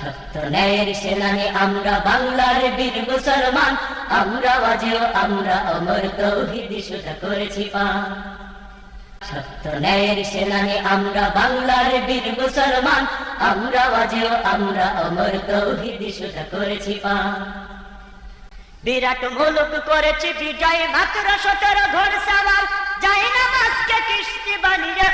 সত্য ন্যায়ের সেনানি, আমরা বাংলার বীর মুসলমান। আমরা বাজেও আমরা অমর তৌহিদ সুধা করেছি পান সত্য ন্যায়ের সেনানি, আমরা বাংলার বীর মুসলমান। আমরা বাজেও আমরা অমর তৌহিদ সুধা করেছি পান বিরাট মুলুক করেছি বিজয়, মাত্র সতেরো ঘর সাওয়াল। যাই না মাসকে কিস্তি বানিয়ে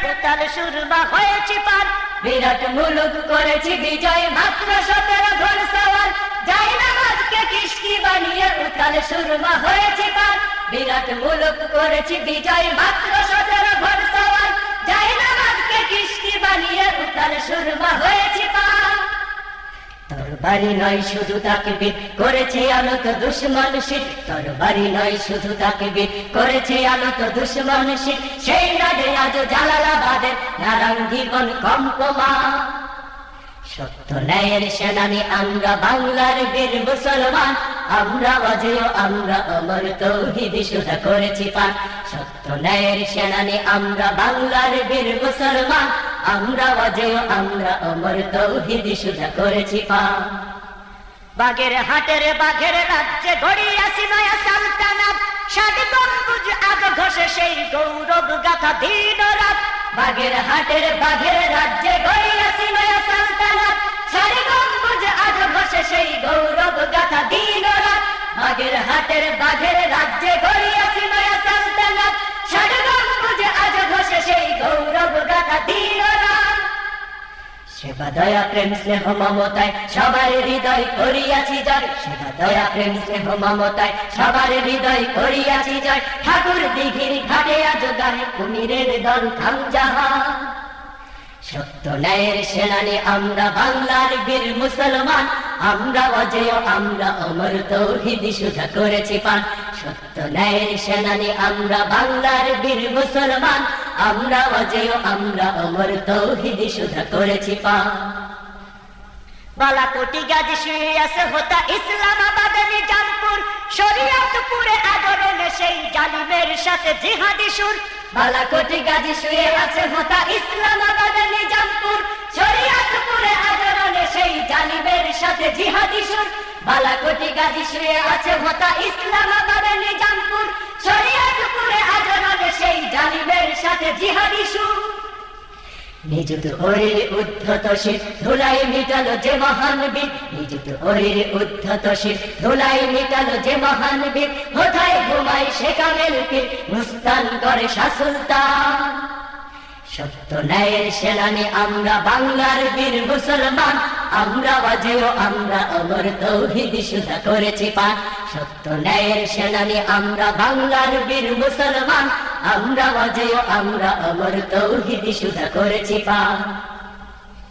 হয়েছি পার। বিরাট মুলুক করেছি বিজয় মাত্র সতেরো ঘর সাওয়াল যাই না মাসকে কিস্তি বানিয়ে উতাল সুরমা হয়েছি পার। বিরাট মুলুক করেছি বিজয় মাত্র সতেরো ঘর সাওয়াল যাই না মাসকে কিস্তি বানিয়ে উতাল সুরমা হয়েছি পার। বাড়ি নয়, শুধু তাকে বীর করেছে আলো তো দুশ্মন শীত তোর বাড়ি নয়, শুধু তাকে বীর করেছে আলো তো দুশ্মন শীত সেই রাজে আজ জালালাবাদের। নারায়ণ জীবন কম্পমা। সত্য ন্যায়ের সেনানি, আমরা বাংলার বীর মুসলমান। আমরা বাজেও আমরা অমর তৌহিদ সুধা করেছি পান সত্য ন্যায়ের সেনানি, আমরা বাংলার বীর মুসলমান। আমরা বাজেও আমরা অমর তৌহিদ সুধা করেছি পান বাগের হাটের, বাঘের রাজ্যে গড়িয়াছি নয়া সালতানাত। ষাট গম্বুজ আগ ঘষে সেই গৌরব গাথা দিন রাত। বাগের হাটের বাঘের রাজ্যে গড়িয়াছি নয়া সালতানাত। সারি গম্বুজ আজ বসে সেই গৌরব গাথা দিন রাত বাগের হাটের বাঘের রাজ্যে সেবা দয়া প্রেম স্নেহ মমতায় সবার হৃদয় করিয়াছি জয়। সেবা দয়া প্রেম স্নেহ মমতায় সবার হৃদয় করিয়াছি জয়। ঠাকুর দিঘির ঘাটে আজ গায়ে কুমিরের দল থাম যাহা। সত্য ন্যায়ের সেনানি, আমরা বাংলার বীর মুসলমান, আমরা অজেয়, আমরা অমর তৌহিদ সুধা করেছি পান। সত্য ন্যায়ের সেনানি, আমরা বাংলার বীর মুসলমান, আমরা অজেয়, আমরা অমর তৌহিদ সুধা করেছি পান। বালাকোটি গাজ শুয়ে আছে হতা ইসলামাবাদ নিজামপুর শরিয়াতপুরে আদরণে সেই জালিমের সাথে জিহাদি সুর। বালাকোটি গাজী শুয়ে আছে হতা ইসলামাবাদ নিজামপুর। শরিয়াতপুরে আদরণে সেই জালিমের সাথে জিহাদি সুর। বালাকোটি গাজী শুয়ে আছে হতা ইসলামাবাদ নিজামপুর। শরিয়াতপুরে আদরণে সেই জালিমের সাথে জিহাদি নিযুত হরির উদ্ধত শির ধুলাই মিটালো যে মহান বীর। নিযুত হরির উদ্ধত শির ধুলাই মিটালো যে মহান বীর। কোথায় ঘুমায় সে কামেল পীর? মুস্তান করে শাসুলতান সত্য ন্যায়ের সেনানি, আমরা বাংলার বীর মুসলমান। আমরা বাজেও আমরা অমর তৌহিদ সুধা করেছি পান সত্য ন্যায়ের সেনানি, আমরা বাংলার বীর মুসলমান। আমরা বাজেও আমরা অমর তৌহিদ সুধা করেছি পান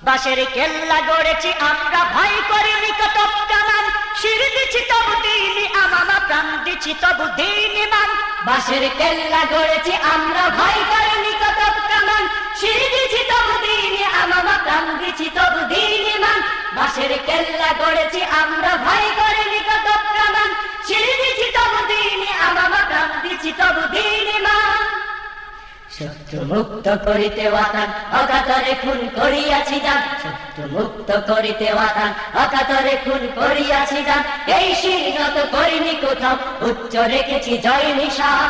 বাসের কেল্লা গড়েছি, আমরা ভয় করি নিকট কামান। শির দিছি তবু দিনি আমামা প্রাণ দিছি তবু দিনি মান। বাসের কেল্লা গড়েছি আমরা ভাই করি নিকট কামান শির দিছি তবু দিনি আমামা প্রাণ দিছি তবু দিনে মান। বাসের কেল্লা গড়েছি মুক্ত করিতে ওয়াতান, অকাতরে খুন করিয়াছি যান। মুক্ত করিতে ওয়াতান, অকাতরে খুন করিয়াছি যান। এই শিরনত করিনি কোথাও, উচ্চ রেখেছি জয় নিশান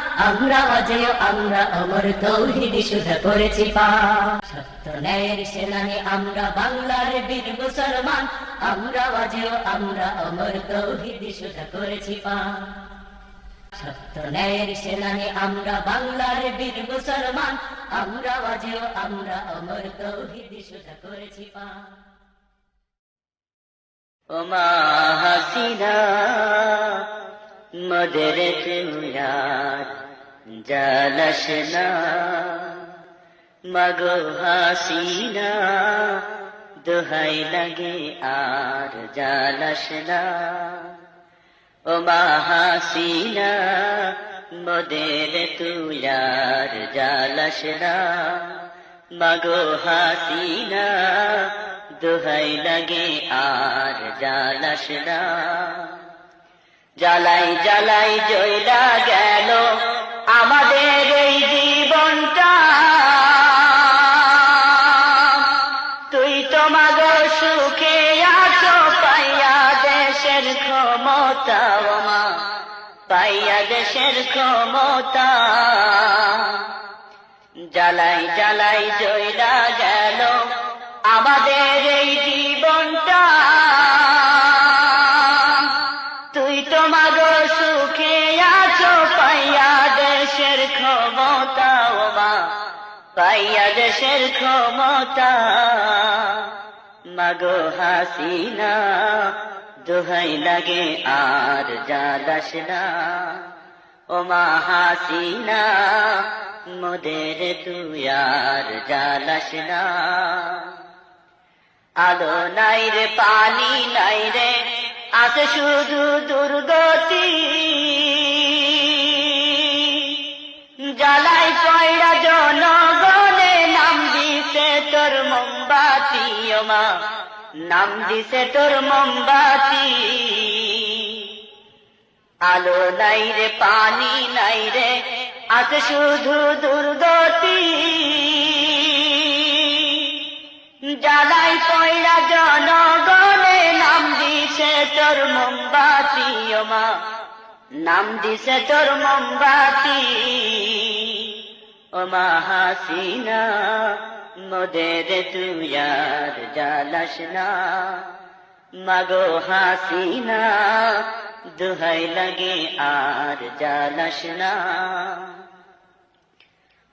আমরা অজেয়, আমরা অমর তৌহিদ সুধা করেছি পান সত্য ন্যায়ের সেনানি, আমরা বাংলার বীর মুসলমান। আমরা আমরা অমর তৌহিদ সুধা করেছি পান সত্য ন্যায়ের সেনানি, আমরা বাংলার বীর মুসলমান। আমরা অজেয়, আমরা অমর তৌহিদ সুধা করেছি পান ও মা হাসিনা মদের জালস না মগো হাসিনা, দোহাই লাগে আর জালস না ও মা হাসিনা, মদের তুয়ার জালস না মগো হাসিনা, দোহাই লাগে আর জালস না জ্বালাই জ্বালাই জয়লা গেল আমাদের এই জীবনটা। তুই সুখে আছো, পাইয়া দেশের ক্ষমতা মা পাইয়া দেশের ক্ষমতা। জ্বালাই জ্বালাই জয়লা গেল আমাদের এই জীবনটা। তুই তোমাগ সুখে আছো, পাইয়া দেশের ক্ষমতা, ও মা, পাইয়া দেশের ক্ষমতা। মাগো হাসিনা, দোহাই লাগে আর জালাস না। ও মা হাসিনা, মোদের তুই আর জালাস না। আলো নাই রে, পানি নাই রে, আছে শুধু দুর্গতি। জ্বালাই জনগণে, নাম দিছে তোর মোমবাতি মা। নাম দিছে তোর মোমবাতি। আলো নাই রে, পানি নাই রে, আছে শুধু দুর্গতি। জ্বালাই পয়রা জনগণে, নাম দিছে তোর মোমবাতি মা। নাম দিছে তোর মোমবাতি। ও মা হাসিনা মোদের তুয়ার জালাস না। মাগো হাসিনা, দুহাই লাগে আর জালাস না।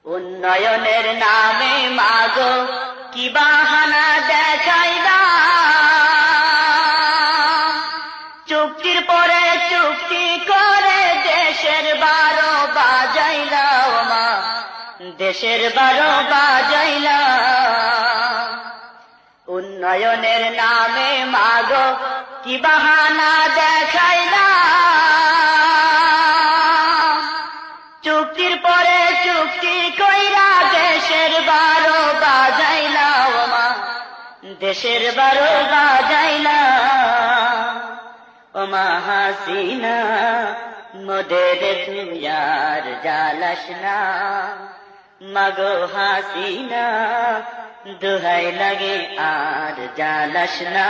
উন্নয়নের নামে মাগো কি বাহানা দেখাইলা দেশের বারো বাজাইলা উন্নয়নের নামে মাগো কি বাহানা দেখাইলা চুক্তির পরে চুক্তি কইরা দেশের বারো বাজাইলা ও মা দেশের বারো বাজাইলা ও মা হাসিনা মোদের তুয়ার জালাস না। মাগো হাসিনা, দুহাই লাগে আর জালাস না।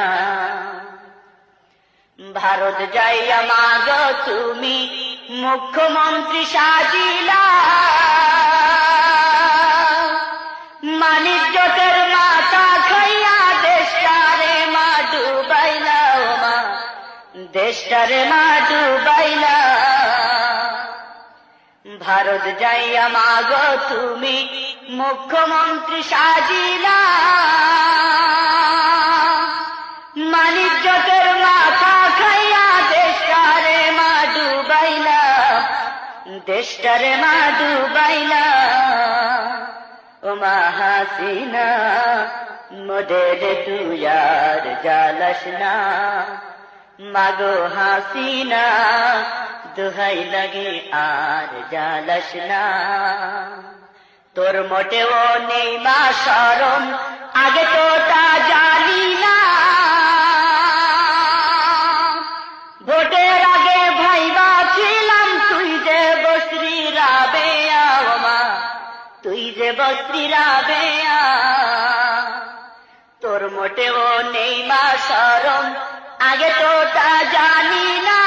ভারত যাইয়া মাগো তুমি মুখ্যমন্ত্রী সাজিলা। মানিজ্যতের মাথা খাইয়া দেশটারে মা ডুবাইলা মা, দেশটারে মা ডুবাইলা ভারত যাইয়া মাগো তুমি মুখ্যমন্ত্রী সাজিলা। মানিজ্যতের মাথা খাইয়া দেশটারে মা ডুবাইলা, দেশটারে মা ডুবাইলা। ও মা হাসিনা, মোদের তুয়ার জালাস না। মাগো হাসিনা দুহাই লাগে আর জালাস না। তোর মোটেও নেই মা সরম আগে তো তা জানি না। ভোটের আগে ভাইবা ছিলাম, তুই যে বশ্রী রাবে মা, তুই যে বশ্রী রাবে তোর মোটেও নেই মা সরম আগে তো তা জানি না।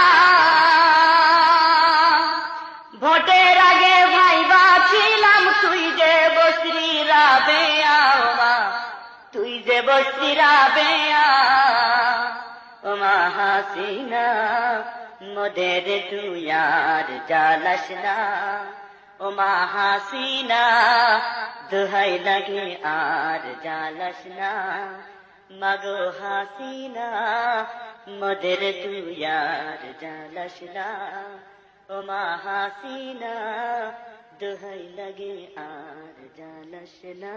ভোটের আগে ভাইবা ছিলাম, তুই যে বশ্রী রাবে তুই যে বশ্রী রাবে ও মা হাসিনা, মোদের তুই আর জালাস না। ও মা হাসিনা, দুহাই লাগে আর জালাস না। মাগো হাসিনা, মদের তুয়ার জালাস না। ও মা হাসিনা দোহাই লাগে আর জালাস না।